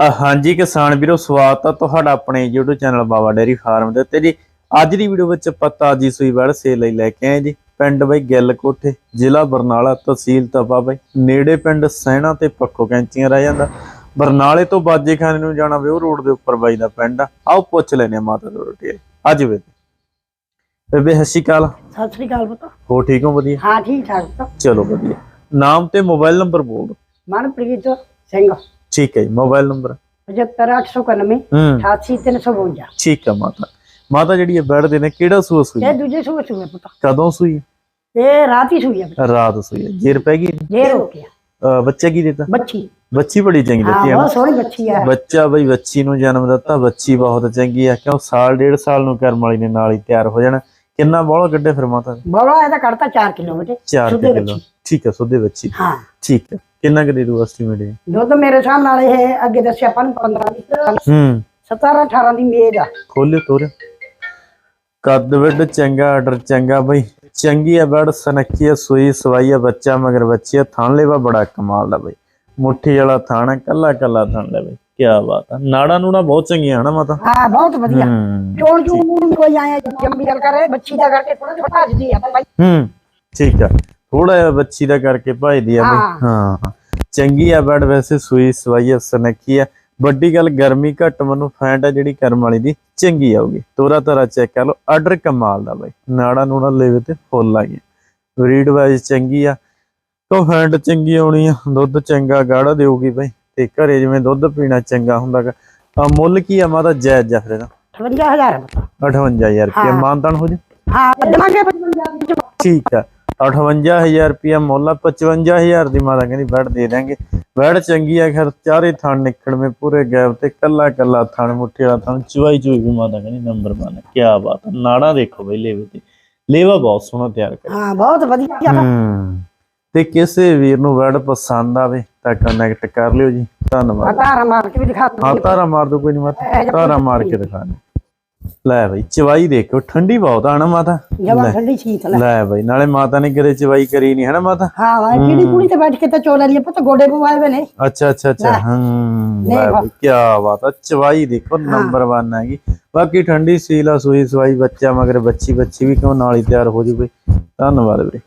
ਹਾਂਜੀ ਕਿਸਾਨ ਵੀਰੋ ਸਵਾਗਤ ਆ ਤੁਹਾਡਾ ਆਪਣੇ YouTube channel Baba dairy farm ਦੇ ਉੱਤੇ ਜੀ। ਅੱਜ ਦੀ ਵੀਡੀਓ ਵਿੱਚ ਪੱਤਾ ਜੀ ਸੂਈ ਵੜ ਸੇ ਲਈ ਲੈ ਕੇ ਆਏ ਜੀ। ਪਿੰਡ ਬਈ ਗਿੱਲ ਕੋਠੇ ਜ਼ਿਲ੍ਹਾ ਬਰਨਾਲਾ ਤਹਿਸੀਲ ਤਪਾ ਬਈ। ਨੇੜੇ ਪਿੰਡ ਸੈਣਾ ਤੇ ਪੱਖੋ ਕੈਂਚੀਆਂ ਰਹਿ ਜਾਂਦਾ। ਬਰਨਾਲੇ ਤੋਂ ਬਾਜੇ ਖਾਨੇ ਨੂੰ ਜਾਣਾ ਵੇ ਉਹ ਰੋਡ ਦੇ ਉੱਪਰ ਬਾਈ ਦਾ ਪਿੰਡ ਆ। ਆਓ ਪੁੱਛ ਲੈਨੇ ਮਾਤਾ ਤੋਂ ਡਿਟੇਲ ਅੱਜ ਵੇ ਬੇਬੇ ਸਤਿ ਸ਼੍ਰੀ ਅਕਾਲ। ਸਤਿ ਸ੍ਰੀ ਅਕਾਲ ਪੁੱਤ। ਹੋ ਠੀਕ ਹੋ ਵਧੀਆ? ਹਾਂ ਠੀਕ ਠਾਕ ਪੁੱਤ। ਚਲੋ ਵਧੀਆ। ਨਾਮ ਤੇ ਮੋਬਾਈਲ ਨੰਬਰ ਬੋਲ ਦਿਓ। ਮਨਪ੍ਰੀਤ ਸਿੰਘ। ਠੀਕ ਹੈ ਜੀ ਮੋਬਾਈਲ ਨੰਬਰ 75891 ਹੂੰ 88352 ਠੀਕ ਹੈ ਮਾਤਾ ਮਾਤਾ ਜਿਹੜੀ ਇਹ ਬੈਠਦੇ ਨੇ ਕਿਹੜਾ ਸੂਆ ਸੂਈ ਇਹ ਦੂਜੇ ਸੂਏ ਸੂਏ ਪੁੱਤ ਕਦੋਂ ਸੂਈ ਇਹ ਰਾਤ ਹੀ ਸੂਈ ਹੈ। ਰਾਤ ਸੂਈ ਹੈ। ਜੇਰ ਪੈ ਗਈ ਜੇ ਹੋ ਗਿਆ ਬੱਚਾ ਕੀ ਦਿੱਤਾ ਬੱਚੀ ਬੱਚੀ ਬੜੀ ਚੰਗੀ ਦਿੱਤੀ ਹੈ ਬਹੁਤ ਸੋਹਣੀ ਬੱਚੀ ਹੈ ਬੱਚਾ ਬਈ ਬੱਚੀ ਨੂੰ ਜਨਮ ਦਿੱਤਾ ਬੱਚੀ ਬਹੁਤ ਚੰਗੀ ਆ ਕਿਉਂ ਸਾਲ ਡੇਢ ਸਾਲ ਨੂੰ ਕਰਮ ਵਾਲੀ ਨੇ ਨਾਲ ਹੀ ਤਿਆਰ ਹੋ ਜਾਣਾ ਕਿੰਨਾ ਬੋਲਾ ਕੱਢੇ ਫਿਰ ਮਾਤਾ ਬੋਲਾ ਇਹਦਾ ਕੱਢਤਾ 4 ਕਿਲੋ ਬੇਟੇ 4 ਸੁੱਧੇ ਕਿਲੋ। ਠੀਕ ਹੈ ਸੁੱਧੇ ਬੱਚੀ ਹਾਂ ਠੀਕ ਹੈ ਕਿੰਨਾ ਕੁ ਦੇ ਦੂ ਐਸਟੀਮੇਟ ਹੈ ਦੁੱਧ ਮੇਰੇ ਹਿਸਾਬ ਨਾਲ ਇਹ ਅੱਗੇ ਦੱਸਿਆ ਆਪਾਂ ਨੂੰ 15 ਲੀਟਰ ਹੂੰ। 17 18 ਦੀ ਮੇਜ ਆ। ਖੋਲਿਓ ਤੋਰਿਓ ਕੱਦ ਵੱਡ ਚੰਗਾ ਆਰਡਰ ਚੰਗਾ ਬਈ। ਚੰਗੀ ਆ ਬੜ ਸਨੱਖੀ ਆ ਸੂਈ ਸਵਾਈ ਆ ਬੱਚਾ ਮਗਰ ਬੱਚੀ ਆ। ਥਣ ਲੈਵਾ ਬੜਾ ਕਮਾਲ ਦਾ ਬਈ। ਮੁੱਠੀ ਵਾਲਾ ਥਾਣਾ ਕੱਲਾ ਕੱਲਾ ਥਣ ਲੈ ਬਈ। ਕੀ ਬਾਤ ਆ। ਨਾੜਾ ਨੂੜਾ ਬਹੁਤ ਚੰਗੀਆਂ ਹਨਾ ਮਾਤਾ? ਹਾਂ ਬਹੁਤ ਵਧੀਆ। ਹੂੰ। ਚੋਣ ਚੂਣ ਕੋਈ ਆਇਆ ਜੰਮੀ ਗੱਲ ਕਰੇ ਬੱਚੀ ਦਾ ਕਰਕੇ ਥੋੜਾ ਜਿਹਾ ਭੱਜਦੀ ਆ ਭਾਈ ਹੂੰ। ਠੀਕ ਆ। ਥੋੜਾ ਜਿਹਾ ਬੱਚੀ ਦਾ ਕਰਕੇ ਭਜਦੀ ਆ ਬਈ। ਹਾਂ। ਚੰਗੀ ਆ ਬੜ ਵੈਸੇ ਸੂਈ ਸਵਾਈ ਸਨੱਖੀ ਆ। ਵੱਡੀ ਗੱਲ ਗਰਮੀ ਘੱਟ ਮਨੂੰ ਫੈਂਟ ਆ ਜਿਹੜੀ ਕਰਮ ਵਾਲੀ ਦੀ ਚੰਗੀ ਆਊਗੀ। ਤੋਰਾ ਤੋਰਾ ਚੈੱਕ ਕਰ ਲਓ ਆਰਡਰ ਕਮਾਲ ਦਾ ਬਈ। ਨਾੜਾ ਨੂੜਾ ਲੈਵੇ ਤੇ ਫੁੱਲ ਆ ਗਈ ਬਰੀਡ ਵਾਈਜ਼ ਚੰਗੀ ਆ। ਤੋਂ ਫੈਂਟ ਚੰਗੀ ਆਉਣੀ ਆ ਦੁੱਧ ਚੰਗਾ ਗਾੜਾ ਦੇਊਗੀ ਬਈ। ਤੇ ਘਰੇ ਜਿਵੇਂ ਦੁੱਧ ਪੀਣਾ ਚੰਗਾ ਹੁੰਦਾ ਗਾ। ਆ ਮੁੱਲ ਕੀ ਆ ਮਾਤਾ ਜਾਇਜ਼ ਜਾ ਫਿਰ ਇਹਦਾ 58000 ਹੈ ਪੁੱਤ 58000 ਰੁਪਏ। ਮਾਨਤਾਨ ਹੋ ਜਾ ਹਾਂ ਦੇਵਾਂਗੇ 55 ਵਿੱਚ ਠੀਕ ਆ। 58000 ਰੁਪਿਆ ਮੁੱਲ ਆ 55000 ਦੀ ਮਾਤਾ ਕਹਿੰਦੀ ਬੈਡ ਦੇ ਦਾਂਗੇ ਬੈਡ ਚੰਗੀ ਆ ਖਰ ਚਾਰੇ ਥਣ ਨਿਕਲਵੇਂ ਪੂਰੇ ਗੈਪ ਤੇ ਕੱਲਾ ਕੱਲਾ ਥਣ ਮੁੱਠੀ ਵਾਲਾ ਥਣ ਚੁਆਈ ਚੁਈ ਵੀ ਮਾਤਾ ਕਹਿੰਦੀ ਨੰਬਰ 1 ਕੀ ਬਾਤ ਨਾੜਾ ਦੇਖੋ ਬਈ ਲੇਵੇ ਤੇ। ਲੇਵਾ ਬਹੁਤ ਸੋਹਣਾ ਤਿਆਰ ਕਰ ਹਾਂ ਬਹੁਤ ਵਧੀਆ ਤੇ ਕਿਸੇ ਵੀਰ ਨੂੰ ਬੈਡ ਪਸੰਦ ਆਵੇ ਤਾਂ ਕਨੈਕਟ ਕਰ ਲਿਓ ਜੀ। ਧੰਨਵਾਦ। ਤਾਰਾ ਮਾਰ ਕੇ ਵੀ ਦਿਖਾ ਹਾਂ ਤਾਰਾ ਮਾਰ ਦੋ ਕੋਈ ਨਹੀਂ ਮਾਤਾ। ਤਾਰਾ ਮਾਰ ਕੇ ਦਿਖਾ ਦੇ ਲੈ ਬਈ ਚਵਾਈ ਦੇਖੋ ਠੰਡੀ ਬਹੁਤ ਆ ਨਾ ਮਾਤਾ। ਜਵਾ ਠੰਡੀ ਸ਼ੀਤ ਲੈ। ਲੈ ਬਈ ਨਾਲੇ ਮਾਤਾ ਨੇ ਕਦੇ ਚਵਾਈ ਕਰੀ ਨਹੀਂ ਹੈ ਨਾ ਮਾਤਾ? ਹਾਂ ਵਾ ਕਿਹੜੀ ਕੁੜੀ ਤੇ ਬੈਠ ਕੇ ਤਾਂ ਚੋਲਾ ਲਈ ਪੁੱਤ ਗੋਡੇ ਪਵਾਏ ਵੇ ਨੇ। ਅੱਛਾ ਅੱਛਾ ਅੱਛਾ ਹਮ ਲੈ। ਬਈ ਕੀ ਬਾਤ ਆ ਚਵਾਈ ਦੇਖੋ ਨੰਬਰ 1 ਹੈਗੀ। ਬਾਕੀ ਠੰਡੀ ਸੀਲਾ ਸੂਈ ਸਵਾਈ ਬੱਚਾ ਮਗਰ ਬੱਚੀ ਬੱਚੀ ਵੀ ਕਿਉਂ ਨਾਲ ਹੀ ਤਿਆਰ ਹੋ ਜੂਵੇ ਧੰਨਵਾਦ ਵੀਰੇ।